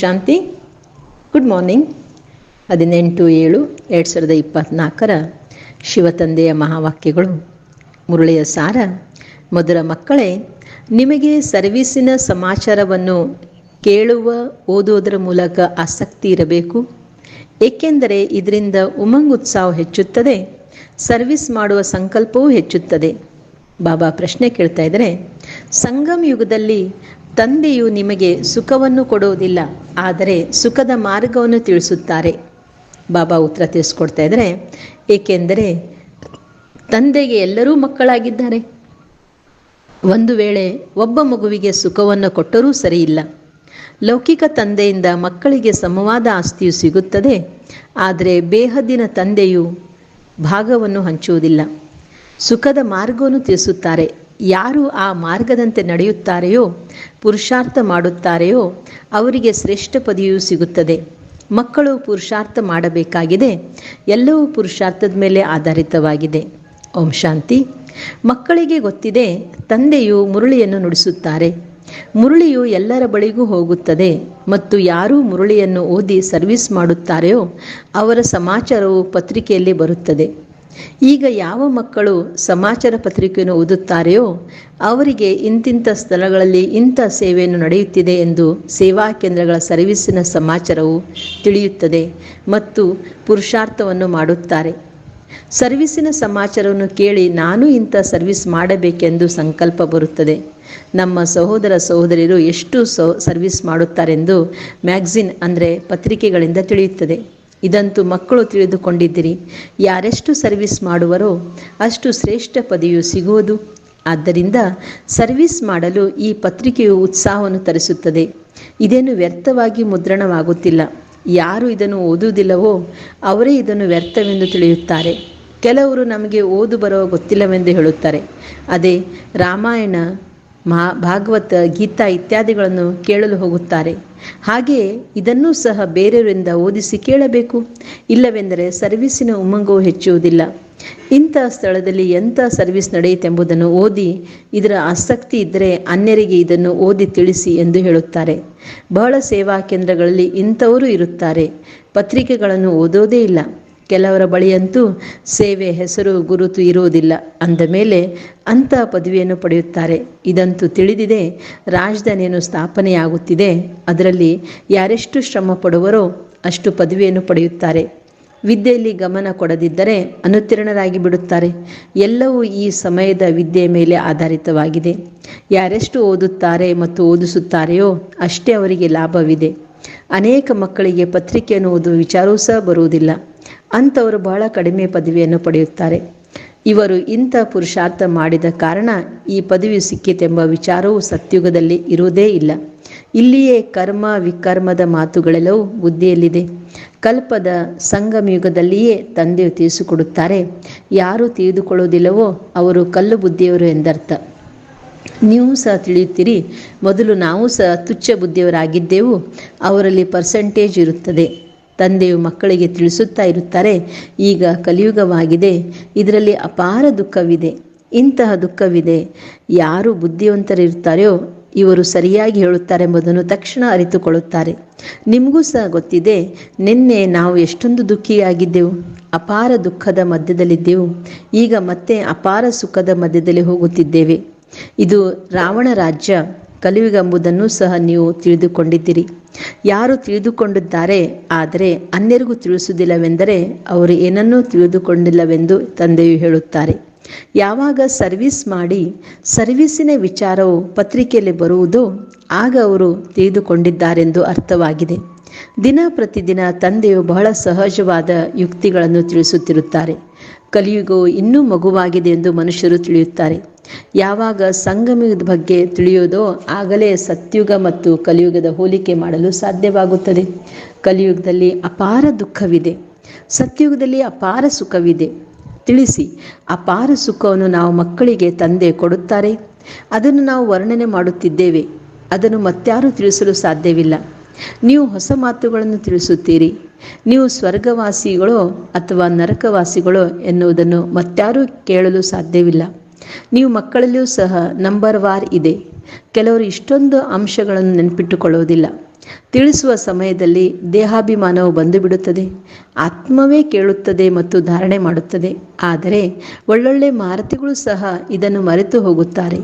ಶಾಂತಿ. Good morning ಹದಿನೆಂಟು ಏಳು ಎರಡು ಸಾವಿರದ ಇಪ್ಪತ್ತ್ನಾಲ್ಕರ ಶಿವತಂದೆಯ ಮಹಾವಾಕ್ಯಗಳು. ಮುರುಳೆಯ ಸಾರ ಮೊದಲ ಮಕ್ಕಳೇ, ನಿಮಗೆ ಸರ್ವೀಸಿನ ಸಮಾಚಾರವನ್ನು ಕೇಳುವ, ಓದುವುದರ ಮೂಲಕ ಆಸಕ್ತಿ ಇರಬೇಕು. ಏಕೆಂದರೆ ಇದರಿಂದ ಉಮಂಗ್ ಉತ್ಸಾಹ ಹೆಚ್ಚುತ್ತದೆ, ಸರ್ವಿಸ್ ಮಾಡುವ ಸಂಕಲ್ಪವೂ ಹೆಚ್ಚುತ್ತದೆ. ಬಾಬಾ ಪ್ರಶ್ನೆ ಕೇಳ್ತಾ ಇದ್ದಾರೆ, ಸಂಗಮ್ ಯುಗದಲ್ಲಿ ತಂದೆಯು ನಿಮಗೆ ಸುಖವನ್ನು ಕೊಡುವುದಿಲ್ಲ, ಆದರೆ ಸುಖದ ಮಾರ್ಗವನ್ನು ತಿಳಿಸುತ್ತಾರೆ. ಬಾಬಾ ಉತ್ತರ ತಿಳಿಸ್ಕೊಡ್ತಾ ಇದ್ದಾರೆ, ಏಕೆಂದರೆ ತಂದೆಗೆ ಎಲ್ಲರೂ ಮಕ್ಕಳಾಗಿದ್ದಾರೆ. ಒಂದು ವೇಳೆ ಒಬ್ಬ ಮಗುವಿಗೆ ಸುಖವನ್ನು ಕೊಟ್ಟರೂ ಸರಿಯಿಲ್ಲ. ಲೌಕಿಕ ತಂದೆಯಿಂದ ಮಕ್ಕಳಿಗೆ ಸಮವಾದ ಆಸ್ತಿಯು ಸಿಗುತ್ತದೆ, ಆದರೆ ಬೇಹದ್ದಿನ ತಂದೆಯು ಭಾಗವನ್ನು ಹಂಚುವುದಿಲ್ಲ. ಸುಖದ ಮಾರ್ಗವನ್ನು ತಿಳಿಸುತ್ತಾರೆ. ಯಾರು ಆ ಮಾರ್ಗದಂತೆ ನಡೆಯುತ್ತಾರೆಯೋ, ಪುರುಷಾರ್ಥ ಮಾಡುತ್ತಾರೆಯೋ, ಅವರಿಗೆ ಶ್ರೇಷ್ಠ ಪದವಿಯೂ ಸಿಗುತ್ತದೆ. ಮಕ್ಕಳು ಪುರುಷಾರ್ಥ ಮಾಡಬೇಕಾಗಿದೆ, ಎಲ್ಲವೂ ಪುರುಷಾರ್ಥದ ಮೇಲೆ ಆಧಾರಿತವಾಗಿದೆ. ಓಂ ಶಾಂತಿ. ಮಕ್ಕಳಿಗೆ ಗೊತ್ತಿದೆ, ತಂದೆಯು ಮುರುಳಿಯನ್ನು ನುಡಿಸುತ್ತಾರೆ. ಮುರುಳಿಯು ಎಲ್ಲರ ಬಳಿಗೂ ಹೋಗುತ್ತದೆ, ಮತ್ತು ಯಾರು ಮುರುಳಿಯನ್ನು ಓದಿ ಸರ್ವಿಸ್ ಮಾಡುತ್ತಾರೆಯೋ, ಅವರ ಸಮಾಚಾರವು ಪತ್ರಿಕೆಯಲ್ಲಿ ಬರುತ್ತದೆ. ಈಗ ಯಾವ ಮಕ್ಕಳು ಸಮಾಚಾರ ಪತ್ರಿಕೆಯನ್ನು ಓದುತ್ತಾರೆಯೋ ಅವರಿಗೆ ಇಂತಿಂಥ ಸ್ಥಳಗಳಲ್ಲಿ ಇಂಥ ಸೇವೆಯನ್ನು ನಡೆಯುತ್ತಿದೆ ಎಂದು ಸೇವಾ ಕೇಂದ್ರಗಳ ಸರ್ವಿಸಿನ ಸಮಾಚಾರವು ತಿಳಿಯುತ್ತದೆ ಮತ್ತು ಪುರುಷಾರ್ಥವನ್ನು ಮಾಡುತ್ತಾರೆ. ಸರ್ವಿಸಿನ ಸಮಾಚಾರವನ್ನು ಕೇಳಿ ನಾನು ಇಂಥ ಸರ್ವಿಸ್ ಮಾಡಬೇಕೆಂದು ಸಂಕಲ್ಪ ಬರುತ್ತದೆ. ನಮ್ಮ ಸಹೋದರ ಸಹೋದರಿಯರು ಎಷ್ಟು ಸೌ, ಸರ್ವಿಸ್ ಮಾಡುತ್ತಾರೆಂದು ಮ್ಯಾಗ್ಝಿನ್ ಅಂದರೆ ಪತ್ರಿಕೆಗಳಿಂದ ತಿಳಿಯುತ್ತದೆ. ಇದಂತೂ ಮಕ್ಕಳು ತಿಳಿದುಕೊಂಡಿದ್ದೀರಿ. ಯಾರೆಷ್ಟು ಸರ್ವಿಸ್ ಮಾಡುವರೋ ಅಷ್ಟು ಶ್ರೇಷ್ಠ ಪದವಿಯು ಸಿಗುವುದು. ಆದ್ದರಿಂದ ಸರ್ವಿಸ್ ಮಾಡಲು ಈ ಪತ್ರಿಕೆಯು ಉತ್ಸಾಹವನ್ನು ತರಿಸುತ್ತದೆ. ಇದೇನು ವ್ಯರ್ಥವಾಗಿ ಮುದ್ರಣವಾಗುತ್ತಿಲ್ಲ. ಯಾರು ಇದನ್ನು ಓದುವುದಿಲ್ಲವೋ ಅವರೇ ಇದನ್ನು ವ್ಯರ್ಥವೆಂದು ತಿಳಿಯುತ್ತಾರೆ. ಕೆಲವರು ನಮಗೆ ಓದು ಬರೋ ಗೊತ್ತಿಲ್ಲವೆಂದು ಹೇಳುತ್ತಾರೆ. ಅದೇ ರಾಮಾಯಣ ಮಹಾ ಭಾಗವತ, ಗೀತಾ ಇತ್ಯಾದಿಗಳನ್ನು ಕೇಳಲು ಹೋಗುತ್ತಾರೆ. ಹಾಗೆಯೇ ಇದನ್ನೂ ಸಹ ಬೇರೆಯವರಿಂದ ಓದಿಸಿ ಕೇಳಬೇಕು. ಇಲ್ಲವೆಂದರೆ ಸರ್ವಿಸಿನ ಉಮಂಗವು ಹೆಚ್ಚುವುದಿಲ್ಲ. ಇಂಥ ಸ್ಥಳದಲ್ಲಿ ಎಂಥ ಸರ್ವಿಸ್ ನಡೆಯಿತೆಂಬುದನ್ನು ಓದಿ, ಇದರ ಆಸಕ್ತಿ ಇದ್ದರೆ ಅನ್ಯರಿಗೆ ಇದನ್ನು ಓದಿ ತಿಳಿಸಿ ಎಂದು ಹೇಳುತ್ತಾರೆ. ಬಹಳ ಸೇವಾ ಕೇಂದ್ರಗಳಲ್ಲಿ ಇಂಥವರು ಇರುತ್ತಾರೆ. ಪತ್ರಿಕೆಗಳನ್ನು ಓದೋದೇ ಇಲ್ಲ. ಕೆಲವರ ಬಳಿಯಂತೂ ಸೇವೆ ಹೆಸರು ಗುರುತು ಇರುವುದಿಲ್ಲ. ಅಂದ ಮೇಲೆ ಅಂಥ ಪದವಿಯನ್ನು ಪಡೆಯುತ್ತಾರೆ. ಇದಂತೂ ತಿಳಿದಿದೆ, ರಾಜಧಾನಿಯನ್ನು ಸ್ಥಾಪನೆಯಾಗುತ್ತಿದೆ. ಅದರಲ್ಲಿ ಯಾರೆಷ್ಟು ಶ್ರಮ ಪಡುವರೋ ಅಷ್ಟು ಪದವಿಯನ್ನು ಪಡೆಯುತ್ತಾರೆ. ವಿದ್ಯೆಯಲ್ಲಿ ಗಮನ ಕೊಡದಿದ್ದರೆ ಅನುತ್ತೀರ್ಣರಾಗಿ ಬಿಡುತ್ತಾರೆ. ಎಲ್ಲವೂ ಈ ಸಮಯದ ವಿದ್ಯೆಯ ಮೇಲೆ ಆಧಾರಿತವಾಗಿದೆ. ಯಾರೆಷ್ಟು ಓದುತ್ತಾರೆ ಮತ್ತು ಓದಿಸುತ್ತಾರೆಯೋ ಅಷ್ಟೇ ಅವರಿಗೆ ಲಾಭವಿದೆ. ಅನೇಕ ಮಕ್ಕಳಿಗೆ ಪತ್ರಿಕೆಯನ್ನು ಓದುವ ವಿಚಾರವೂ ಸಹ ಬರುವುದಿಲ್ಲ. ಅಂಥವರು ಬಹಳ ಕಡಿಮೆ ಪದವಿಯನ್ನು ಪಡೆಯುತ್ತಾರೆ. ಇವರು ಇಂಥ ಪುರುಷಾರ್ಥ ಮಾಡಿದ ಕಾರಣ ಈ ಪದವಿ ಸಿಕ್ಕಿತೆಂಬ ವಿಚಾರವು ಸತ್ಯುಗದಲ್ಲಿ ಇರುವುದೇ ಇಲ್ಲ. ಇಲ್ಲಿಯೇ ಕರ್ಮ ವಿಕರ್ಮದ ಮಾತುಗಳೆಲ್ಲವೂ ಬುದ್ಧಿಯಲ್ಲಿದೆ. ಕಲ್ಪದ ಸಂಗಮಯುಗದಲ್ಲಿಯೇ ತಂದೆಯು ತಿಳಿಸಿಕೊಡುತ್ತಾರೆ ಯಾರು ತಿಳಿದುಕೊಳ್ಳುವುದಿಲ್ಲವೋ ಅವರು ಕಲ್ಲು ಬುದ್ಧಿಯವರು ಎಂದರ್ಥ. ನೀವು ಸಹ ತಿಳಿಯುತ್ತೀರಿ, ಮೊದಲು ನಾವು ಸಹ ತುಚ್ಛ ಬುದ್ಧಿಯವರಾಗಿದ್ದೆವು, ಅವರಲ್ಲಿ ಪರ್ಸೆಂಟೇಜ್ ಇರುತ್ತದೆ. ತಂದೆಯು ಮಕ್ಕಳಿಗೆ ತಿಳಿಸುತ್ತಾ ಇರುತ್ತಾರೆ, ಈಗ ಕಲಿಯುಗವಾಗಿದೆ, ಇದರಲ್ಲಿ ಅಪಾರ ದುಃಖವಿದೆ, ಇಂತಹ ದುಃಖವಿದೆ. ಯಾರು ಬುದ್ಧಿವಂತರಿರುತ್ತಾರೆಯೋ ಇವರು ಸರಿಯಾಗಿ ಹೇಳುತ್ತಾರೆಂಬುದನ್ನು ತಕ್ಷಣ ಅರಿತುಕೊಳ್ಳುತ್ತಾರೆ. ನಿಮಗೂ ಸಹ ಗೊತ್ತಿದೆ, ನಿನ್ನೆ ನಾವು ಎಷ್ಟೊಂದು ದುಃಖಿಯಾಗಿದ್ದೆವು, ಅಪಾರ ದುಃಖದ ಮಧ್ಯದಲ್ಲಿದ್ದೆವು, ಈಗ ಮತ್ತೆ ಅಪಾರ ಸುಖದ ಮಧ್ಯದಲ್ಲಿ ಹೋಗುತ್ತಿದ್ದೇವೆ. ಇದು ರಾವಣ ರಾಜ್ಯ. ಕಲಿಯುಗ ಎಂಬುದನ್ನು ಸಹ ನೀವು ತಿಳಿದುಕೊಂಡಿದ್ದೀರಿ. ಯಾರು ತಿಳಿದುಕೊಂಡಿದ್ದಾರೆ ಆದರೆ ಅನ್ಯರಿಗೂ ತಿಳಿಸುವುದಿಲ್ಲವೆಂದರೆ ಅವರು ಏನನ್ನೂ ತಿಳಿದುಕೊಂಡಿಲ್ಲವೆಂದು ತಂದೆಯು ಹೇಳುತ್ತಾರೆ. ಯಾವಾಗ ಸರ್ವಿಸ್ ಮಾಡಿ ಸರ್ವಿಸಿನ ವಿಚಾರವು ಪತ್ರಿಕೆಯಲ್ಲಿ ಬರುವುದೋ ಆಗ ಅವರು ತಿಳಿದುಕೊಂಡಿದ್ದಾರೆಂದು ಅರ್ಥವಾಗಿದೆ. ದಿನ ಪ್ರತಿದಿನ ತಂದೆಯು ಬಹಳ ಸಹಜವಾದ ಯುಕ್ತಿಗಳನ್ನು ತಿಳಿಸುತ್ತಿರುತ್ತಾರೆ. ಕಲಿಯುಗವು ಇನ್ನೂ ಮಗುವಾಗಿದೆ ಎಂದು ಮನುಷ್ಯರು ತಿಳಿಯುತ್ತಾರೆ. ಯಾವಾಗ ಸಂಗಮದ ಬಗ್ಗೆ ತಿಳಿಯೋದೋ ಆಗಲೇ ಸತ್ಯುಗ ಮತ್ತು ಕಲಿಯುಗದ ಹೋಲಿಕೆ ಮಾಡಲು ಸಾಧ್ಯವಾಗುತ್ತದೆ. ಕಲಿಯುಗದಲ್ಲಿ ಅಪಾರ ದುಃಖವಿದೆ. ಸತ್ಯುಗದಲ್ಲಿ ಅಪಾರ ಸುಖವಿದೆ. ತಿಳಿಸಿ, ಅಪಾರ ಸುಖವನ್ನು ನಾವು ಮಕ್ಕಳಿಗೆ ತಂದೆ ಕೊಡುತ್ತಾರೆ. ಅದನ್ನು ನಾವು ವರ್ಣನೆ ಮಾಡುತ್ತಿದ್ದೇವೆ. ಅದನ್ನು ಮತ್ಯಾರು ತಿಳಿಸಲು ಸಾಧ್ಯವಿಲ್ಲ. ನೀವು ಹೊಸ ಮಾತುಗಳನ್ನು ತಿಳಿಸುತ್ತೀರಿ. ನೀವು ಸ್ವರ್ಗವಾಸಿಗಳೋ ಅಥವಾ ನರಕವಾಸಿಗಳೋ ಎನ್ನುವುದನ್ನು ಮತ್ಯಾರೂ ಕೇಳಲು ಸಾಧ್ಯವಿಲ್ಲ. ನೀವು ಮಕ್ಕಳಲ್ಲೂ ಸಹ ನಂಬರ್ ವಾರ್ ಇದೆ. ಕೆಲವರು ಇಷ್ಟೊಂದು ಅಂಶಗಳನ್ನು ನೆನಪಿಟ್ಟುಕೊಳ್ಳುವುದಿಲ್ಲ. ತಿಳಿಸುವ ಸಮಯದಲ್ಲಿ ದೇಹಾಭಿಮಾನವು ಬಂದು ಬಿಡುತ್ತದೆ ಆತ್ಮವೇ ಕೇಳುತ್ತದೆ ಮತ್ತು ಧಾರಣೆ ಮಾಡುತ್ತದೆ. ಆದರೆ ಒಳ್ಳೊಳ್ಳೆ ಮಾರತಿಗಳು ಸಹ ಇದನ್ನು ಮರೆತು ಹೋಗುತ್ತಾರೆ.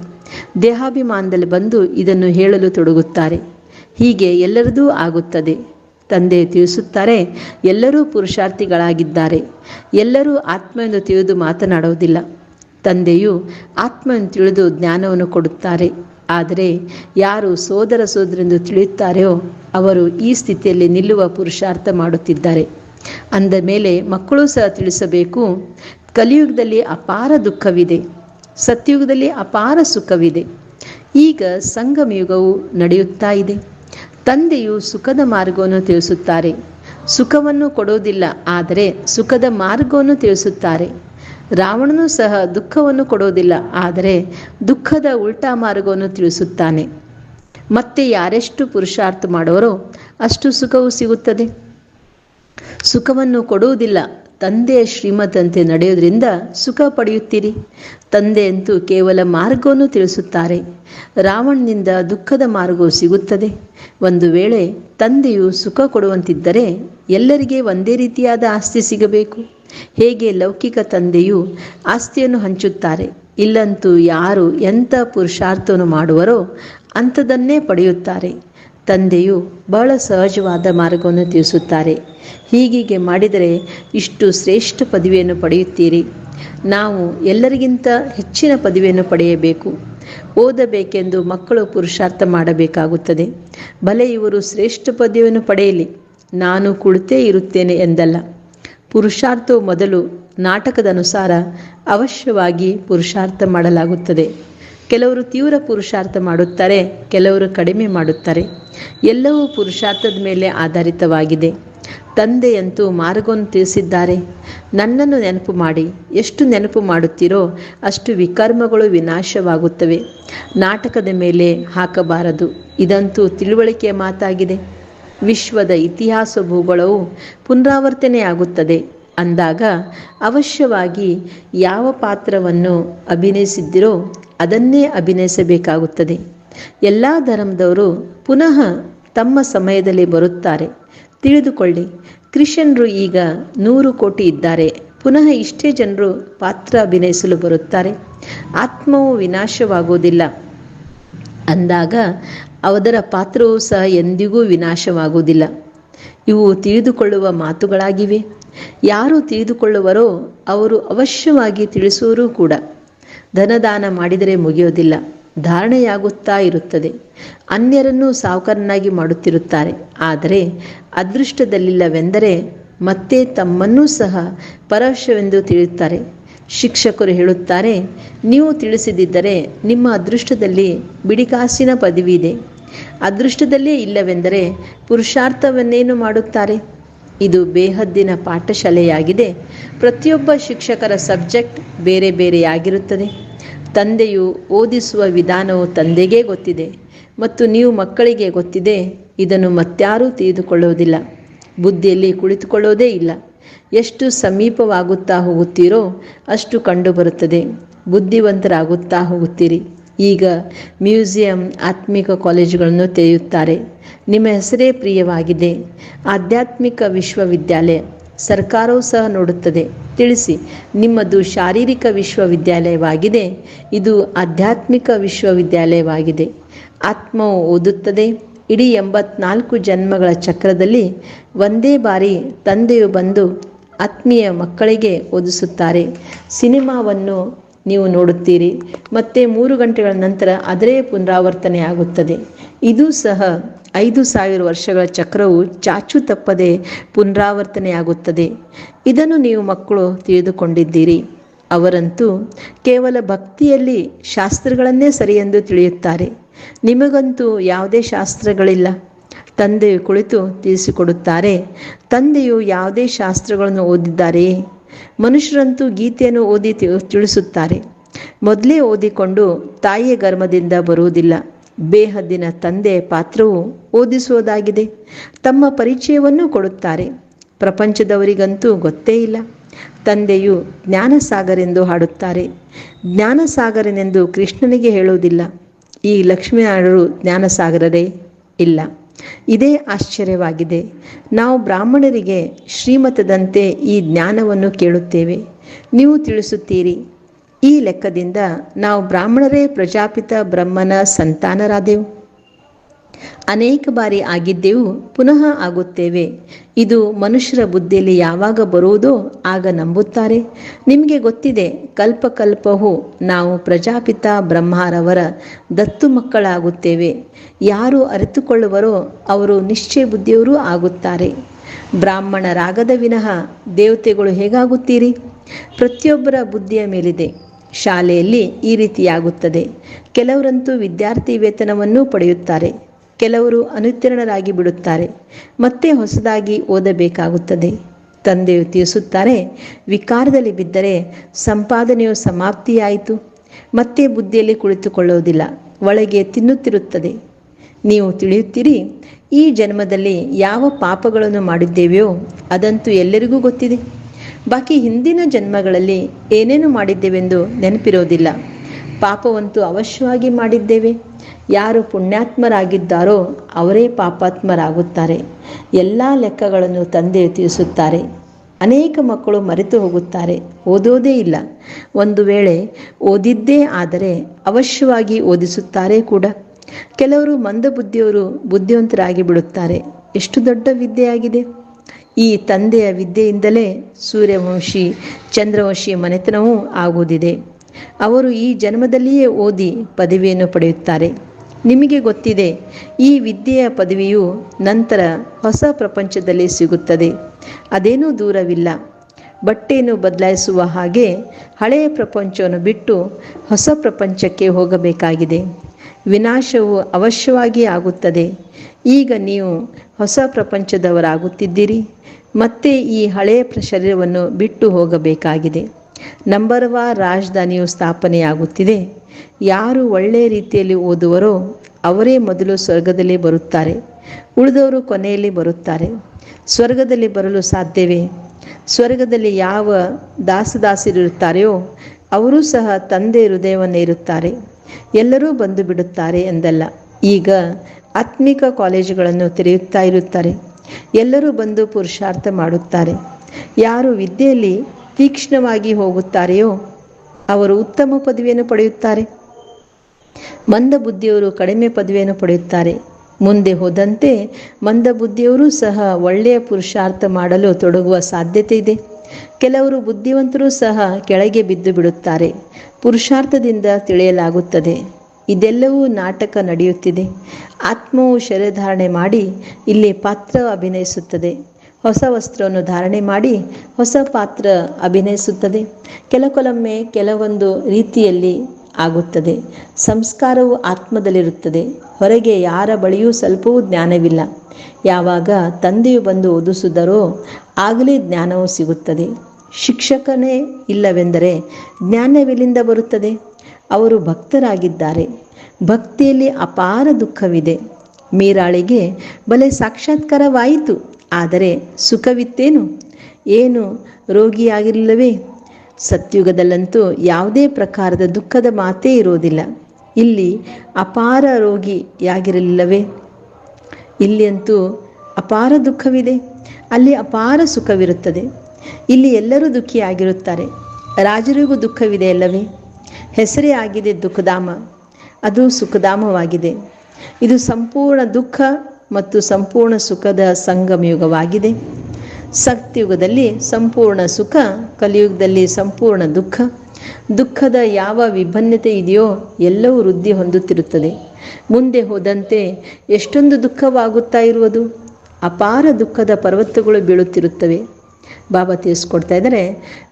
ದೇಹಾಭಿಮಾನದಲ್ಲಿ ಬಂದು ಇದನ್ನು ಹೇಳಲು ತೊಡಗುತ್ತಾರೆ. ಹೀಗೆ ಎಲ್ಲರದೂ ಆಗುತ್ತದೆ. ತಂದೆ ತಿಳಿಸುತ್ತಾರೆ, ಎಲ್ಲರೂ ಪುರುಷಾರ್ಥಿಗಳಾಗಿದ್ದಾರೆ. ಎಲ್ಲರೂ ಆತ್ಮ ಎಂದು ತಿಳಿದು ಮಾತನಾಡುವುದಿಲ್ಲ. ತಂದೆಯು ಆತ್ಮವನ್ನು ತಿಳಿದು ಜ್ಞಾನವನ್ನು ಕೊಡುತ್ತಾರೆ. ಆದರೆ ಯಾರು ಸೋದರ ಸೋದರೆಂದು ತಿಳಿಯುತ್ತಾರೆಯೋ ಅವರು ಈ ಸ್ಥಿತಿಯಲ್ಲಿ ನಿಲ್ಲುವ ಪುರುಷಾರ್ಥ ಮಾಡುತ್ತಿದ್ದಾರೆ. ಅಂದ ಮೇಲೆ ಮಕ್ಕಳು ಸಹ ತಿಳಿಸಬೇಕು, ಕಲಿಯುಗದಲ್ಲಿ ಅಪಾರ ದುಃಖವಿದೆ, ಸತ್ಯುಗದಲ್ಲಿ ಅಪಾರ ಸುಖವಿದೆ. ಈಗ ಸಂಗಮ ಯುಗವು ನಡೆಯುತ್ತಾ ಇದೆ. ತಂದೆಯು ಸುಖದ ಮಾರ್ಗವನ್ನು ತಿಳಿಸುತ್ತಾರೆ. ಸುಖವನ್ನು ಕೊಡೋದಿಲ್ಲ ಆದರೆ ಸುಖದ ಮಾರ್ಗವನ್ನು ತಿಳಿಸುತ್ತಾರೆ. ರಾವಣನು ಸಹ ದುಃಖವನ್ನು ಕೊಡೋದಿಲ್ಲ ಆದರೆ ದುಃಖದ ಉಲ್ಟಾ ಮಾರ್ಗವನ್ನು ತಿಳಿಸುತ್ತಾನೆ. ಮತ್ತೆ ಯಾರೆಷ್ಟು ಪುರುಷಾರ್ಥ ಮಾಡುವರೋ ಅಷ್ಟು ಸುಖವು ಸಿಗುತ್ತದೆ. ಸುಖವನ್ನು ಕೊಡುವುದಿಲ್ಲ ತಂದೆಯ ಶ್ರೀಮತಂತೆ ನಡೆಯೋದ್ರಿಂದ ಸುಖ ಪಡೆಯುತ್ತೀರಿ. ತಂದೆ ಅಂತೂ ಕೇವಲ ಮಾರ್ಗವನ್ನು ತಿಳಿಸುತ್ತಾರೆ. ರಾವಣನಿಂದ ದುಃಖದ ಮಾರ್ಗವು ಸಿಗುತ್ತದೆ. ಒಂದು ವೇಳೆ ತಂದೆಯು ಸುಖ ಕೊಡುವಂತಿದ್ದರೆ ಎಲ್ಲರಿಗೆ ಒಂದೇ ರೀತಿಯಾದ ಆಸ್ತಿ ಸಿಗಬೇಕು. ಹೇಗೆ ಲೌಕಿಕ ತಂದೆಯು ಆಸ್ತಿಯನ್ನು ಹಂಚುತ್ತಾರೆ? ಇಲ್ಲಂತೂ ಯಾರು ಎಂಥ ಪುರುಷಾರ್ಥವನ್ನು ಮಾಡುವರೋ ಅಂಥದನ್ನೇ ಪಡೆಯುತ್ತಾರೆ. ತಂದೆಯು ಬಹಳ ಸಹಜವಾದ ಮಾರ್ಗವನ್ನು ತಿಳಿಸುತ್ತಾರೆ. ಹೀಗೀಗೆ ಮಾಡಿದರೆ ಇಷ್ಟು ಶ್ರೇಷ್ಠ ಪದವಿಯನ್ನು ಪಡೆಯುತ್ತೀರಿ. ನಾವು ಎಲ್ಲರಿಗಿಂತ ಹೆಚ್ಚಿನ ಪದವಿಯನ್ನು ಪಡೆಯಬೇಕು. ಓದಬೇಕೆಂದು ಮಕ್ಕಳು ಪುರುಷಾರ್ಥ ಮಾಡಬೇಕಾಗುತ್ತದೆ. ಭಲೆ ಇವರು ಶ್ರೇಷ್ಠ ಪದವಿಯನ್ನು ಪಡೆಯಲಿ. ನಾನು ಕುಳಿತೇ ಇರುತ್ತೇನೆ ಎಂದಲ್ಲ. ಪುರುಷಾರ್ಥವು ಮೊದಲು ನಾಟಕದ ಅನುಸಾರ ಅವಶ್ಯವಾಗಿ ಪುರುಷಾರ್ಥ ಮಾಡಲಾಗುತ್ತದೆ. ಕೆಲವರು ತೀವ್ರ ಪುರುಷಾರ್ಥ ಮಾಡುತ್ತಾರೆ, ಕೆಲವರು ಕಡಿಮೆ ಮಾಡುತ್ತಾರೆ. ಎಲ್ಲವೂ ಪುರುಷಾರ್ಥದ ಮೇಲೆ ಆಧಾರಿತವಾಗಿದೆ. ತಂದೆಯಂತೂ ಮಾರ್ಗವನ್ನು ತಿಳಿಸಿದ್ದಾರೆ. ನನ್ನನ್ನು ನೆನಪು ಮಾಡಿ, ಎಷ್ಟು ನೆನಪು ಮಾಡುತ್ತೀರೋ ಅಷ್ಟು ವಿಕರ್ಮಗಳು ವಿನಾಶವಾಗುತ್ತವೆ. ನಾಟಕದ ಮೇಲೆ ಹಾಕಬಾರದು. ಇದಂತೂ ತಿಳುವಳಿಕೆಯ ಮಾತಾಗಿದೆ. ವಿಶ್ವದ ಇತಿಹಾಸ ಭೂಗೋಳವು ಪುನರಾವರ್ತನೆಯಾಗುತ್ತದೆ ಅಂದಾಗ ಅವಶ್ಯವಾಗಿ ಯಾವ ಪಾತ್ರವನ್ನು ಅಭಿನಯಿಸಿದ್ದಿರೋ ಅದನ್ನೇ ಅಭಿನಯಿಸಬೇಕಾಗುತ್ತದೆ. ಎಲ್ಲ ಧರ್ಮದವರು ಪುನಃ ತಮ್ಮ ಸಮಯದಲ್ಲಿ ಬರುತ್ತಾರೆ. ತಿಳಿದುಕೊಳ್ಳಿ ಕ್ರಿಶ್ಚಿಯನ್ರು ಈಗ ನೂರು ಕೋಟಿ ಇದ್ದಾರೆ. ಪುನಃ ಇಷ್ಟೇ ಜನರು ಪಾತ್ರ ಅಭಿನಯಿಸಲು ಬರುತ್ತಾರೆ. ಆತ್ಮವು ವಿನಾಶವಾಗುವುದಿಲ್ಲ. ಅಂದಾಗ ಅವರ ಪಾತ್ರವೂ ಸಹ ಎಂದಿಗೂ ವಿನಾಶವಾಗುವುದಿಲ್ಲ. ಇವು ತಿಳಿದುಕೊಳ್ಳುವ ಮಾತುಗಳಾಗಿವೆ. ಯಾರು ತಿಳಿದುಕೊಳ್ಳುವರೋ ಅವರು ಅವಶ್ಯವಾಗಿ ತಿಳಿಸುವರೂ ಕೂಡ. ಧನದಾನ ಮಾಡಿದರೆ ಮುಗಿಯೋದಿಲ್ಲ ಧಾರಣೆಯಾಗುತ್ತಾ ಇರುತ್ತದೆ. ಅನ್ಯರನ್ನು ಸಾವುಕಾರನಾಗಿ ಮಾಡುತ್ತಿರುತ್ತಾರೆ. ಆದರೆ ಅದೃಷ್ಟದಲ್ಲಿಲ್ಲವೆಂದರೆ ಮತ್ತೆ ತಮ್ಮನ್ನೂ ಸಹ ಪರವಶವೆಂದು ತಿಳಿಯುತ್ತಾರೆ. ಶಿಕ್ಷಕರು ಹೇಳುತ್ತಾರೆ, ನೀವು ತಿಳಿಸಿದಿದ್ದರೆ ನಿಮ್ಮ ಅದೃಷ್ಟದಲ್ಲಿ ಬಿಡಿಕಾಸಿನ ಪದವಿ ಇದೆ ಅದೃಷ್ಟದಲ್ಲೇ ಇಲ್ಲವೆಂದರೆ ಪುರುಷಾರ್ಥವನ್ನೇನು ಮಾಡುತ್ತಾರೆ? ಇದು ಬೇಹದ್ದಿನ ಪಾಠಶಾಲೆಯಾಗಿದೆ. ಪ್ರತಿಯೊಬ್ಬ ಶಿಕ್ಷಕರ ಸಬ್ಜೆಕ್ಟ್ ಬೇರೆ ಬೇರೆಯಾಗಿರುತ್ತದೆ. ತಂದೆಯು ಓದಿಸುವ ವಿಧಾನವು ತಂದೆಗೇ ಗೊತ್ತಿದೆ ಮತ್ತು ನೀವು ಮಕ್ಕಳಿಗೆ ಗೊತ್ತಿದೆ, ಇದನ್ನು ಮತ್ಯಾರೂ ತಿಳಿದುಕೊಳ್ಳುವುದಿಲ್ಲ. ಬುದ್ಧಿಯಲ್ಲಿ ಕುಳಿತುಕೊಳ್ಳೋದೇ ಇಲ್ಲ. ಎಷ್ಟು ಸಮೀಪವಾಗುತ್ತಾ ಹೋಗುತ್ತೀರೋ ಅಷ್ಟು ಕಂಡುಬರುತ್ತದೆ. ಬುದ್ಧಿವಂತರಾಗುತ್ತಾ ಹೋಗುತ್ತೀರಿ. ಈಗ ಮ್ಯೂಸಿಯಂ ಆತ್ಮಿಕ ಕಾಲೇಜುಗಳನ್ನು ತೆರೆಯುತ್ತಾರೆ. ನಿಮ್ಮ ಹೆಸರೇ ಪ್ರಿಯವಾಗಿದೆ. ಆಧ್ಯಾತ್ಮಿಕ ವಿಶ್ವವಿದ್ಯಾಲಯ. ಸರ್ಕಾರವೂ ಸಹ ನೋಡುತ್ತದೆ. ತಿಳಿಸಿ, ನಿಮ್ಮದು ಶಾರೀರಿಕ ವಿಶ್ವವಿದ್ಯಾಲಯವಾಗಿದೆ. ಇದು ಆಧ್ಯಾತ್ಮಿಕ ವಿಶ್ವವಿದ್ಯಾಲಯವಾಗಿದೆ. ಆತ್ಮವು ಓದುತ್ತದೆ. ಇಡೀ ಎಂಬತ್ನಾಲ್ಕು ಜನ್ಮಗಳ ಚಕ್ರದಲ್ಲಿ ಒಂದೇ ಬಾರಿ ತಂದೆಯು ಬಂದು ಆತ್ಮೀಯ ಮಕ್ಕಳಿಗೆ ಓದಿಸುತ್ತಾರೆ. ಸಿನಿಮಾವನ್ನು ನೀವು ನೋಡುತ್ತೀರಿ. ಮತ್ತೆ ಮೂರು ಗಂಟೆಗಳ ನಂತರ ಅದರೇ ಪುನರಾವರ್ತನೆ ಆಗುತ್ತದೆ. ಇದು ಸಹ ಐದು ಸಾವಿರ ವರ್ಷಗಳ ಚಕ್ರವು ಚಾಚು ತಪ್ಪದೆ ಪುನರಾವರ್ತನೆಯಾಗುತ್ತದೆ ಇದನ್ನು ನೀವು ಮಕ್ಕಳು ತಿಳಿದುಕೊಂಡಿದ್ದೀರಿ. ಅವರಂತೂ ಕೇವಲ ಭಕ್ತಿಯಲ್ಲಿ ಶಾಸ್ತ್ರಗಳನ್ನೇ ಸರಿಯೆಂದು ತಿಳಿಯುತ್ತಾರೆ. ನಿಮಗಂತೂ ಯಾವುದೇ ಶಾಸ್ತ್ರಗಳಿಲ್ಲ. ತಂದೆಯು ಕುಳಿತು ತಿಳಿಸಿಕೊಡುತ್ತಾರೆ, ತಂದೆಯು ಯಾವುದೇ ಶಾಸ್ತ್ರಗಳನ್ನು ಓದಿದ್ದಾರೆಯೇ? ಮನುಷ್ಯರಂತೂ ಗೀತೆಯನ್ನು ಓದಿ ತಿಳಿಸುತ್ತಾರೆ. ಮೊದಲೇ ಓದಿಕೊಂಡು ತಾಯಿಯ ಗರ್ಭದಿಂದ ಬರುವುದಿಲ್ಲ. ಬೇಹದ್ದಿನ ತಂದೆ ಪಾತ್ರವು ಓದಿಸುವುದಾಗಿದೆ. ತಮ್ಮ ಪರಿಚಯವನ್ನು ಕೊಡುತ್ತಾರೆ. ಪ್ರಪಂಚದವರಿಗಂತೂ ಗೊತ್ತೇ ಇಲ್ಲ. ತಂದೆಯು ಜ್ಞಾನಸಾಗರೆಂದು ಹಾಡುತ್ತಾರೆ. ಜ್ಞಾನಸಾಗರನೆಂದು ಕೃಷ್ಣನಿಗೆ ಹೇಳುವುದಿಲ್ಲ. ಈ ಲಕ್ಷ್ಮೀನಾರಾಯಣರು ಜ್ಞಾನಸಾಗರರೇ ಇಲ್ಲ. ಇದೇ ಆಶ್ಚರ್ಯವಾಗಿದೆ. ನಾವು ಬ್ರಾಹ್ಮಣರಿಗೆ ಶ್ರೀಮತದಂತೆ ಈ ಜ್ಞಾನವನ್ನು ಕೇಳುತ್ತೇವೆ. ನೀವು ತಿಳಿಸುತ್ತೀರಿ, ಈ ಲೆಕ್ಕದಿಂದ ನಾವು ಬ್ರಾಹ್ಮಣರೇ ಪ್ರಜಾಪಿತ ಬ್ರಹ್ಮನ ಸಂತಾನರಾದೆವು. ಅನೇಕ ಬಾರಿ ಆಗಿದ್ದೆವು, ಪುನಃ ಆಗುತ್ತೇವೆ. ಇದು ಮನುಷ್ಯರ ಬುದ್ಧಿಯಲ್ಲಿ ಯಾವಾಗ ಬರುವುದೋ ಆಗ ನಂಬುತ್ತಾರೆ. ನಿಮಗೆ ಗೊತ್ತಿದೆ, ಕಲ್ಪಕಲ್ಪವು ನಾವು ಪ್ರಜಾಪಿತ ಬ್ರಹ್ಮರವರ ದತ್ತು ಮಕ್ಕಳಾಗುತ್ತೇವೆ. ಯಾರು ಅರಿತುಕೊಳ್ಳುವರೋ ಅವರು ನಿಶ್ಚಯ ಬುದ್ಧಿಯವರೂ ಆಗುತ್ತಾರೆ. ಬ್ರಾಹ್ಮಣರಾಗದ ವಿನಃ ದೇವತೆಗಳು ಹೇಗಾಗುತ್ತೀರಿ? ಪ್ರತಿಯೊಬ್ಬರ ಬುದ್ಧಿಯ ಮೇಲಿದೆ. ಶಾಲೆಯಲ್ಲಿ ಈ ರೀತಿಯಾಗುತ್ತದೆ. ಕೆಲವರಂತೂ ವಿದ್ಯಾರ್ಥಿ ವೇತನವನ್ನು ಪಡೆಯುತ್ತಾರೆ. ಕೆಲವರು ಅನುತ್ತೀರ್ಣರಾಗಿ ಬಿಡುತ್ತಾರೆ. ಮತ್ತೆ ಹೊಸದಾಗಿ ಓದಬೇಕಾಗುತ್ತದೆ. ತಂದೆಯು ತಿಳಿಸುತ್ತಾರೆ, ವಿಕಾರದಲ್ಲಿ ಬಿದ್ದರೆ ಸಂಪಾದನೆಯು ಸಮಾಪ್ತಿಯಾಯಿತು. ಮತ್ತೆ ಬುದ್ಧಿಯಲ್ಲಿ ಕುಳಿತುಕೊಳ್ಳುವುದಿಲ್ಲ. ಒಳಗೆ ತಿನ್ನುತ್ತಿರುತ್ತದೆ. ನೀವು ತಿಳಿಯುತ್ತೀರಿ, ಈ ಜನ್ಮದಲ್ಲಿ ಯಾವ ಪಾಪಗಳನ್ನು ಮಾಡಿದ್ದೇವೆಯೋ ಅದಂತೂ ಎಲ್ಲರಿಗೂ ಗೊತ್ತಿದೆ. ಬಾಕಿ ಹಿಂದಿನ ಜನ್ಮಗಳಲ್ಲಿ ಏನೇನು ಮಾಡಿದ್ದೇವೆಂದು ನೆನಪಿರೋದಿಲ್ಲ. ಪಾಪವಂತೂ ಅವಶ್ಯವಾಗಿ ಮಾಡಿದ್ದೇವೆ. ಯಾರು ಪುಣ್ಯಾತ್ಮರಾಗಿದ್ದಾರೋ ಅವರೇ ಪಾಪಾತ್ಮರಾಗುತ್ತಾರೆ. ಎಲ್ಲ ಲೆಕ್ಕಗಳನ್ನು ತಂದೆ ತಿಳಿಸುತ್ತಾರೆ ಅನೇಕ ಮಕ್ಕಳು ಮರೆತು ಹೋಗುತ್ತಾರೆ. ಓದೋದೇ ಇಲ್ಲ. ಒಂದು ವೇಳೆ ಓದಿದ್ದೇ ಆದರೆ ಅವಶ್ಯವಾಗಿ ಓದಿಸುತ್ತಾರೆ ಕೂಡ. ಕೆಲವರು ಮಂದಬುದ್ಧಿಯವರು ಬುದ್ಧಿವಂತರಾಗಿ ಬಿಡುತ್ತಾರೆ. ಎಷ್ಟು ದೊಡ್ಡ ವಿದ್ಯೆಯಾಗಿದೆ. ಈ ತಂದೆಯ ವಿದ್ಯೆಯಿಂದಲೇ ಸೂರ್ಯವಂಶಿ, ಚಂದ್ರವಂಶಿ ಮನೆತನವೂ ಆಗುವುದಿದೆ. ಅವರು ಈ ಜನ್ಮದಲ್ಲಿಯೇ ಓದಿ ಪದವಿಯನ್ನು ಪಡೆಯುತ್ತಾರೆ. ನಿಮಗೆ ಗೊತ್ತಿದೆ, ಈ ವಿದ್ಯೆಯ ಪದವಿಯು ನಂತರ ಹೊಸ ಪ್ರಪಂಚದಲ್ಲಿ ಸಿಗುತ್ತದೆ. ಅದೇನೂ ದೂರವಿಲ್ಲ. ಬಟ್ಟೆಯನ್ನು ಬದಲಾಯಿಸುವ ಹಾಗೆ ಹಳೆಯ ಪ್ರಪಂಚವನ್ನು ಬಿಟ್ಟು ಹೊಸ ಪ್ರಪಂಚಕ್ಕೆ ಹೋಗಬೇಕಾಗಿದೆ. ವಿನಾಶವು ಅವಶ್ಯವಾಗಿ ಆಗುತ್ತದೆ. ಈಗ ನೀವು ಹೊಸ ಪ್ರಪಂಚದವರಾಗುತ್ತಿದ್ದೀರಿ. ಮತ್ತೆ ಈ ಹಳೆಯ ಶರೀರವನ್ನು ಬಿಟ್ಟು ಹೋಗಬೇಕಾಗಿದೆ. ನಂಬರ್ವ ರಾಜಧಾನಿಯು ಸ್ಥಾಪನೆಯಾಗುತ್ತಿದೆ. ಯಾರು ಒಳ್ಳೆಯ ರೀತಿಯಲ್ಲಿ ಓದುವರೋ ಅವರೇ ಮೊದಲು ಸ್ವರ್ಗದಲ್ಲಿ ಬರುತ್ತಾರೆ. ಉಳಿದವರು ಕೊನೆಯಲ್ಲಿ ಬರುತ್ತಾರೆ. ಸ್ವರ್ಗದಲ್ಲಿ ಬರಲು ಸಾಧ್ಯವೇ? ಸ್ವರ್ಗದಲ್ಲಿ ಯಾವ ದಾಸದಾಸರಿರುತ್ತಾರೆಯೋ ಅವರೂ ಸಹ ತಂದೆ ಹೃದಯವನ್ನೇ ಇರುತ್ತಾರೆ ಎಲ್ಲರೂ ಬಂದು ಬಿಡುತ್ತಾರೆ ಎಂದಲ್ಲ. ಈಗ ಆತ್ಮಿಕ ಕಾಲೇಜುಗಳನ್ನು ತೆರೆಯುತ್ತಾ ಇರುತ್ತಾರೆ. ಎಲ್ಲರೂ ಬಂದು ಪುರುಷಾರ್ಥ ಮಾಡುತ್ತಾರೆ. ಯಾರು ವಿದ್ಯೆಯಲ್ಲಿ ತೀಕ್ಷ್ಣವಾಗಿ ಹೋಗುತ್ತಾರೆಯೋ ಅವರು ಉತ್ತಮ ಪದವಿಯನ್ನು ಪಡೆಯುತ್ತಾರೆ. ಮಂದ ಬುದ್ಧಿಯವರು ಕಡಿಮೆ ಪದವಿಯನ್ನು ಪಡೆಯುತ್ತಾರೆ. ಮುಂದೆ ಹೋದಂತೆ ಮಂದ ಬುದ್ಧಿಯವರು ಸಹ ಒಳ್ಳೆಯ ಪುರುಷಾರ್ಥ ಮಾಡಲು ತೊಡಗುವ ಸಾಧ್ಯತೆ ಇದೆ. ಕೆಲವರು ಬುದ್ಧಿವಂತರು ಸಹ ಕೆಳಗೆ ಬಿದ್ದು ಬಿಡುತ್ತಾರೆ. ಪುರುಷಾರ್ಥದಿಂದ ತಿಳಿಯಲಾಗುತ್ತದೆ. ಇದೆಲ್ಲವೂ ನಾಟಕ ನಡೆಯುತ್ತಿದೆ. ಆತ್ಮವು ಶರಧಾರಣೆ ಮಾಡಿ ಇಲ್ಲಿ ಪಾತ್ರ ಅಭಿನಯಿಸುತ್ತದೆ. ಹೊಸ ವಸ್ತ್ರವನ್ನು ಧಾರಣೆ ಮಾಡಿ ಹೊಸ ಪಾತ್ರ ಅಭಿನಯಿಸುತ್ತದೆ. ಕೆಲವೊಮ್ಮೆ ಕೆಲವೊಂದು ರೀತಿಯಲ್ಲಿ ಆಗುತ್ತದೆ. ಸಂಸ್ಕಾರವು ಆತ್ಮದಲ್ಲಿರುತ್ತದೆ. ಹೊರಗೆ ಯಾರ ಬಳಿಯೂ ಸ್ವಲ್ಪವೂ ಜ್ಞಾನವಿಲ್ಲ. ಯಾವಾಗ ತಂದೆಯು ಬಂದು ಓದಿಸುವುದರೋ ಆಗಲೇ ಜ್ಞಾನವು ಸಿಗುತ್ತದೆ. ಶಿಕ್ಷಕನೇ ಇಲ್ಲವೆಂದರೆ ಜ್ಞಾನವೆಲ್ಲಿಂದ ಬರುತ್ತದೆ? ಅವರು ಭಕ್ತರಾಗಿದ್ದಾರೆ. ಭಕ್ತಿಯಲ್ಲಿ ಅಪಾರ ದುಃಖವಿದೆ. ಮೀರಾಳಿಗೆ ಬಲೆ ಸಾಕ್ಷಾತ್ಕಾರವಾಯಿತು. ಆದರೆ ಸುಖವಿತ್ತೇನು? ಏನು, ರೋಗಿಯಾಗಿರಲಿಲ್ಲವೇ? ಸತ್ಯುಗದಲ್ಲಂತೂ ಯಾವುದೇ ಪ್ರಕಾರದ ದುಃಖದ ಮಾತೇ ಇರೋದಿಲ್ಲ ಇಲ್ಲಿ ಅಪಾರ ರೋಗಿಯಾಗಿರಲಿಲ್ಲವೇ? ಇಲ್ಲಿ ಅಂತೂ ಅಪಾರ ದುಃಖವಿದೆ. ಅಲ್ಲಿ ಅಪಾರ ಸುಖವಿರುತ್ತದೆ. ಇಲ್ಲಿ ಎಲ್ಲರೂ ದುಃಖಿಯಾಗಿರುತ್ತಾರೆ. ರಾಜರಿಗೂ ದುಃಖವಿದೆ ಅಲ್ಲವೇ? ಹೆಸರೇ ಆಗಿದೆ ದುಃಖಧಾಮ. ಅದು ಸುಖಧಾಮವಾಗಿದೆ. ಇದು ಸಂಪೂರ್ಣ ದುಃಖ ಮತ್ತು ಸಂಪೂರ್ಣ ಸುಖದ ಸಂಗಮಯುಗವಾಗಿದೆ. ಸತ್ಯುಗದಲ್ಲಿ ಸಂಪೂರ್ಣ ಸುಖ, ಕಲಿಯುಗದಲ್ಲಿ ಸಂಪೂರ್ಣ ದುಃಖ. ದುಃಖದ ಯಾವ ವಿಭಿನ್ನತೆ ಇದೆಯೋ ಎಲ್ಲವೂ ವೃದ್ಧಿ ಹೊಂದುತ್ತಿರುತ್ತದೆ. ಮುಂದೆ ಹೋದಂತೆ ಎಷ್ಟೊಂದು ದುಃಖವಾಗುತ್ತಾ ಇರುವುದು? ಅಪಾರ ದುಃಖದ ಪರ್ವತಗಳು ಬೀಳುತ್ತಿರುತ್ತವೆ. ಬಾಬಾ ತಿಳಿಸ್ಕೊಡ್ತಾ ಇದ್ದಾರೆ.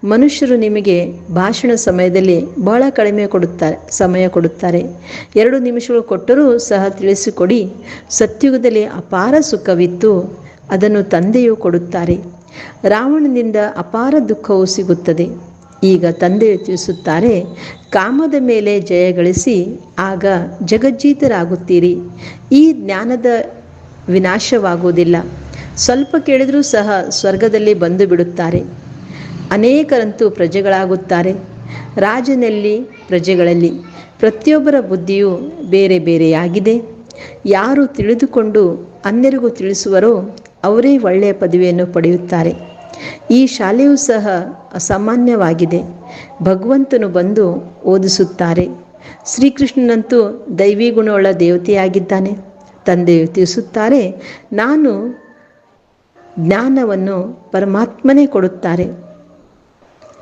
ಮನುಷ್ಯರು ನಿಮಗೆ ಭಾಷಣ ಸಮಯದಲ್ಲಿ ಬಹಳ ಕಡಿಮೆ ಕೊಡುತ್ತಾರೆ, ಸಮಯ ಕೊಡುತ್ತಾರೆ. ಎರಡು ನಿಮಿಷಗಳು ಕೊಟ್ಟರೂ ಸಹ ತಿಳಿಸಿಕೊಡಿ. ಸತ್ಯುಗದಲ್ಲಿ ಅಪಾರ ಸುಖವಿತ್ತು, ಅದನ್ನು ತಂದೆಯು ಕೊಡುತ್ತಾರೆ. ರಾವಣನಿಂದ ಅಪಾರ ದುಃಖವು ಸಿಗುತ್ತದೆ. ಈಗ ತಂದೆಯು ತಿಳಿಸುತ್ತಾರೆ, ಕಾಮದ ಮೇಲೆ ಜಯ ಗಳಿಸಿ, ಆಗ ಜಗಜ್ಜೀತರಾಗುತ್ತೀರಿ. ಈ ಜ್ಞಾನದ ವಿನಾಶವಾಗುವುದಿಲ್ಲ. ಸ್ವಲ್ಪ ಕೇಳಿದರೂ ಸಹ ಸ್ವರ್ಗದಲ್ಲಿ ಬಂದು ಬಿಡುತ್ತಾರೆ. ಅನೇಕರಂತೂ ಪ್ರಜೆಗಳಾಗುತ್ತಾರೆ. ರಾಜನಲ್ಲಿ ಪ್ರಜೆಗಳಲ್ಲಿ ಪ್ರತಿಯೊಬ್ಬರ ಬುದ್ಧಿಯು ಬೇರೆ ಬೇರೆಯಾಗಿದೆ. ಯಾರು ತಿಳಿದುಕೊಂಡು ಅನ್ಯರಿಗೂ ತಿಳಿಸುವರೋ ಅವರೇ ಒಳ್ಳೆಯ ಪದವಿಯನ್ನು ಪಡೆಯುತ್ತಾರೆ. ಈ ಶಾಲೆಯೂ ಸಹ ಅಸಾಮಾನ್ಯವಾಗಿದೆ. ಭಗವಂತನು ಬಂದು ಓದಿಸುತ್ತಾರೆ. ಶ್ರೀಕೃಷ್ಣನಂತೂ ದೈವಿ ಗುಣವುಳ್ಳ ದೇವತೆಯಾಗಿದ್ದಾನೆ. ತಂದೆಯು ತಿಳಿಸುತ್ತಾರೆ, ನಾನು ಜ್ಞಾನವನ್ನು ಪರಮಾತ್ಮನೇ ಕೊಡುತ್ತಾರೆ.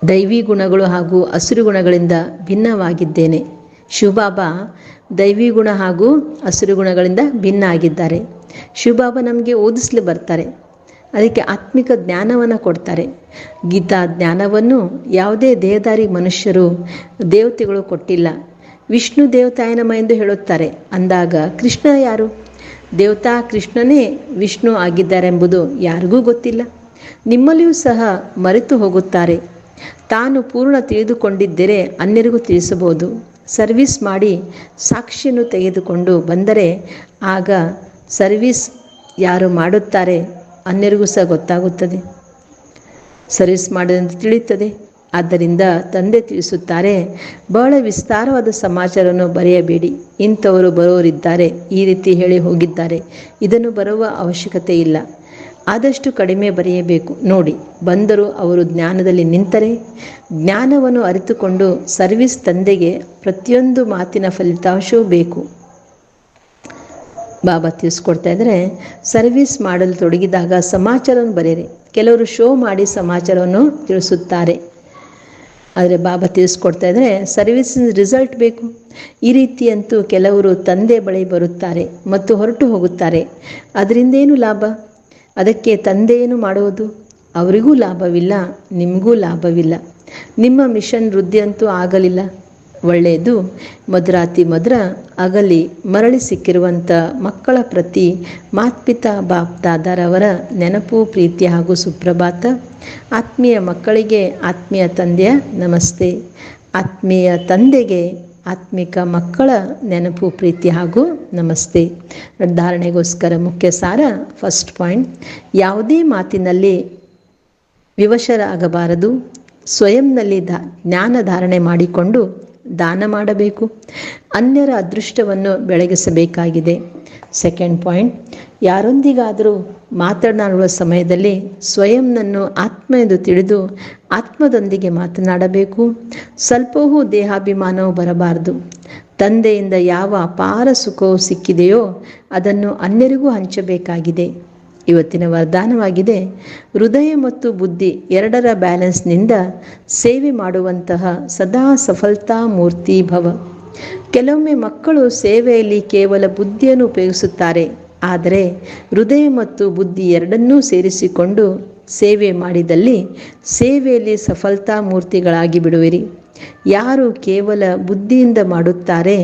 ದೈವಿ ಗುಣಗಳು ಹಾಗೂ ಹಸಿರು ಗುಣಗಳಿಂದ ಭಿನ್ನವಾಗಿದ್ದೇನೆ. ಶಿವಬಾಬಾ ದೈವಿ ಗುಣ ಹಾಗೂ ಹಸಿರು ಗುಣಗಳಿಂದ ಭಿನ್ನ ಆಗಿದ್ದಾರೆ. ಶಿವಬಾಬಾ ನಮಗೆ ಓದಿಸ್ಲಿ ಬರ್ತಾರೆ. ಅದಕ್ಕೆ ಆತ್ಮಿಕ ಜ್ಞಾನವನ್ನು ಕೊಡ್ತಾರೆ. ಗೀತಾ ಜ್ಞಾನವನ್ನು ಯಾವುದೇ ದೇಹದಾರಿ ಮನುಷ್ಯರು, ದೇವತೆಗಳು ಕೊಟ್ಟಿಲ್ಲ. ವಿಷ್ಣು ದೇವತಾಯನಮ ಎಂದು ಹೇಳುತ್ತಾರೆ. ಅಂದಾಗ ಕೃಷ್ಣ ಯಾರು? ದೇವತಾ ಕೃಷ್ಣನೇ ವಿಷ್ಣು ಆಗಿದ್ದಾರೆಂಬುದು ಯಾರಿಗೂ ಗೊತ್ತಿಲ್ಲ. ನಿಮ್ಮಲ್ಲಿಯೂ ಸಹ ಮರೆತು ಹೋಗುತ್ತಾರೆ. ತಾನು ಪೂರ್ಣ ತಿಳಿದುಕೊಂಡಿದ್ದರೆ ಅನ್ಯರಿಗೂ ತಿಳಿಸಬಹುದು. ಸರ್ವಿಸ್ ಮಾಡಿ ಸಾಕ್ಷಿಯನ್ನು ತೆಗೆದುಕೊಂಡು ಬಂದರೆ ಆಗ ಸರ್ವಿಸ್ ಯಾರು ಮಾಡುತ್ತಾರೆ ಅನ್ಯರಿಗೂ ಸಹ ಗೊತ್ತಾಗುತ್ತದೆ. ಸರ್ವಿಸ್ ಮಾಡಿದಂತೆ ತಿಳಿಯುತ್ತದೆ. ಆದ್ದರಿಂದ ತಂದೆ ತಿಳಿಸುತ್ತಾರೆ, ಬಹಳ ವಿಸ್ತಾರವಾದ ಸಮಾಚಾರವನ್ನು ಬರೆಯಬೇಡಿ. ಇಂಥವರು ಬರೋರಿದ್ದಾರೆ ಈ ರೀತಿ ಹೇಳಿ ಹೋಗಿದ್ದಾರೆ. ಇದನ್ನು ಬರುವ ಅವಶ್ಯಕತೆ ಇಲ್ಲ. ಆದಷ್ಟು ಕಡಿಮೆ ಬರೆಯಬೇಕು. ನೋಡಿ, ಬಂದರೂ ಅವರು ಜ್ಞಾನದಲ್ಲಿ ನಿಂತರೆ, ಜ್ಞಾನವನ್ನು ಅರಿತುಕೊಂಡು ಸರ್ವಿಸ್ ತಂದೆಗೆ ಪ್ರತಿಯೊಂದು ಮಾತಿನ ಫಲಿತಾಂಶವೂ ಬೇಕು. ಬಾಬಾ ತಿಳಿಸ್ಕೊಡ್ತಾ ಇದ್ರೆ ಸರ್ವಿಸ್ ಮಾಡಲು ತೊಡಗಿದಾಗ ಸಮಾಚಾರವನ್ನು ಬರೆಯಿರಿ. ಕೆಲವರು ಶೋ ಮಾಡಿ ಸಮಾಚಾರವನ್ನು ತಿಳಿಸುತ್ತಾರೆ. ಆದರೆ ಬಾಬಾ ತಿಳಿಸ್ಕೊಡ್ತಾ ಇದ್ರೆ ಸರ್ವಿಸಿನ ರಿಸಲ್ಟ್ ಬೇಕು. ಈ ರೀತಿಯಂತೂ ಕೆಲವರು ತಂದೆ ಬಳಿ ಬರುತ್ತಾರೆ ಮತ್ತು ಹೊರಟು ಹೋಗುತ್ತಾರೆ. ಅದರಿಂದೇನು ಲಾಭ? ಅದಕ್ಕೆ ತಂದೆ ಏನು ಮಾಡುವುದು ಅವರಿಗೂ ಲಾಭವಿಲ್ಲ, ನಿಮಗೂ ಲಾಭವಿಲ್ಲ. ನಿಮ್ಮ ಮಿಷನ್ ವೃದ್ಧಿ ಅಂತೂ ಆಗಲಿಲ್ಲ. ಒಳ್ಳೆಯದು. ಮಧುರಾತಿ ಮಧುರ ಅಗಲಿ ಮರಳಿ ಸಿಕ್ಕಿರುವಂಥ ಮಕ್ಕಳ ಪ್ರತಿ ಮಾತ್ಪಿತಾ ಬಾಪ್ ದಾದಾರವರ ನೆನಪು, ಪ್ರೀತಿ ಹಾಗೂ ಸುಪ್ರಭಾತ. ಆತ್ಮೀಯ ಮಕ್ಕಳಿಗೆ ಆತ್ಮೀಯ ತಂದೆಯ ನಮಸ್ತೆ. ಆತ್ಮೀಯ ತಂದೆಗೆ ಆತ್ಮಿಕ ಮಕ್ಕಳ ನೆನಪು, ಪ್ರೀತಿ ಹಾಗೂ ನಮಸ್ತೆ. ಧಾರಣೆಗೋಸ್ಕರ ಮುಖ್ಯ ಸಾರ, ಫಸ್ಟ್ ಪಾಯಿಂಟ್, ಯಾವುದೇ ಮಾತಿನಲ್ಲಿ ವಿವಶರಾಗಬಾರದು. ಸ್ವಯಂನಲ್ಲಿ ದ ಜ್ಞಾನ ಧಾರಣೆ ಮಾಡಿಕೊಂಡು ದಾನ ಮಾಡಬೇಕು. ಅನ್ಯರ ಅದೃಷ್ಟವನ್ನು ಬೆಳಗಿಸಬೇಕಾಗಿದೆ. ಸೆಕೆಂಡ್ ಪಾಯಿಂಟ್ ಯಾರೊಂದಿಗಾದರೂ ಮಾತನಾಡುವ ಸಮಯದಲ್ಲಿ ಸ್ವಯಂನನ್ನು ಆತ್ಮ ಎಂದು ತಿಳಿದು ಆತ್ಮದೊಂದಿಗೆ ಮಾತನಾಡಬೇಕು. ಸ್ವಲ್ಪವೂ ದೇಹಾಭಿಮಾನವು ಬರಬಾರದು. ತಂದೆಯಿಂದ ಯಾವ ಅಪಾರ ಸುಖವು ಸಿಕ್ಕಿದೆಯೋ ಅದನ್ನು ಅನ್ಯರಿಗೂ ಹಂಚಬೇಕಾಗಿದೆ. ಇವತ್ತಿನ ವರದಾನವಾಗಿದೆ. ಹೃದಯ ಮತ್ತು ಬುದ್ಧಿ ಎರಡರ ಬ್ಯಾಲೆನ್ಸ್ನಿಂದ ಸೇವೆ ಮಾಡುವಂತಹ ಸದಾ ಸಫಲತಾ ಮೂರ್ತಿ ಭವ. ಕೆಲವೊಮ್ಮೆ ಮಕ್ಕಳು ಸೇವೆಯಲ್ಲಿ ಕೇವಲ ಬುದ್ಧಿಯನ್ನು ಉಪಯೋಗಿಸುತ್ತಾರೆ. ಆದರೆ ಹೃದಯ ಮತ್ತು ಬುದ್ಧಿ ಎರಡನ್ನೂ ಸೇರಿಸಿಕೊಂಡು ಸೇವೆ ಮಾಡಿದಲ್ಲಿ ಸೇವೆಯಲ್ಲಿ ಸಫಲತಾ ಮೂರ್ತಿಗಳಾಗಿ ಬಿಡುವಿರಿ. ಯಾರು ಕೇವಲ ಬುದ್ಧಿಯಿಂದ ಮಾಡುತ್ತಾರೆ,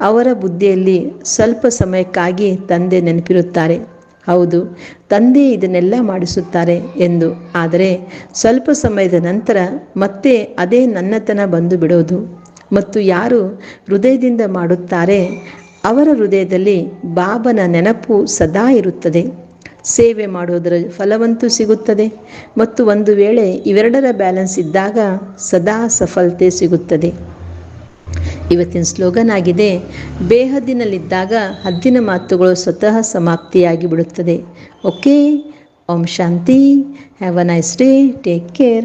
ಅವರ ಬುದ್ಧಿಯಲ್ಲಿ ಸ್ವಲ್ಪ ಸಮಯಕ್ಕಾಗಿ ತಂದೆ ನೆನಪಿರುತ್ತಾರೆ. ಹೌದು, ತಂದೆ ಇದನ್ನೆಲ್ಲ ಮಾಡಿಸುತ್ತಾರೆ ಎಂದು. ಆದರೆ ಸ್ವಲ್ಪ ಸಮಯದ ನಂತರ ಮತ್ತೆ ಅದೇ ನನ್ನತನ ಬಂದು ಬಿಡೋದು. ಮತ್ತು ಯಾರು ಹೃದಯದಿಂದ ಮಾಡುತ್ತಾರೆ, ಅವರ ಹೃದಯದಲ್ಲಿ ಬಾಬನ ನೆನಪು ಸದಾ ಇರುತ್ತದೆ. ಸೇವೆ ಮಾಡುವುದರ ಫಲವಂತೂ ಸಿಗುತ್ತದೆ. ಮತ್ತು ಒಂದು ವೇಳೆ ಇವೆರಡರ ಬ್ಯಾಲೆನ್ಸ್ ಇದ್ದಾಗ ಸದಾ ಸಫಲತೆ ಸಿಗುತ್ತದೆ. ಇವತ್ತಿನ ಸ್ಲೋಗನ್ ಆಗಿದೆ, ಬೇಹದ್ದಿನಲ್ಲಿದ್ದಾಗ ಹದ್ದಿನ ಮಾತುಗಳು ಸ್ವತಃ ಸಮಾಪ್ತಿಯಾಗಿ ಬಿಡುತ್ತದೆ okay, Om Shanti, have a nice day, take care.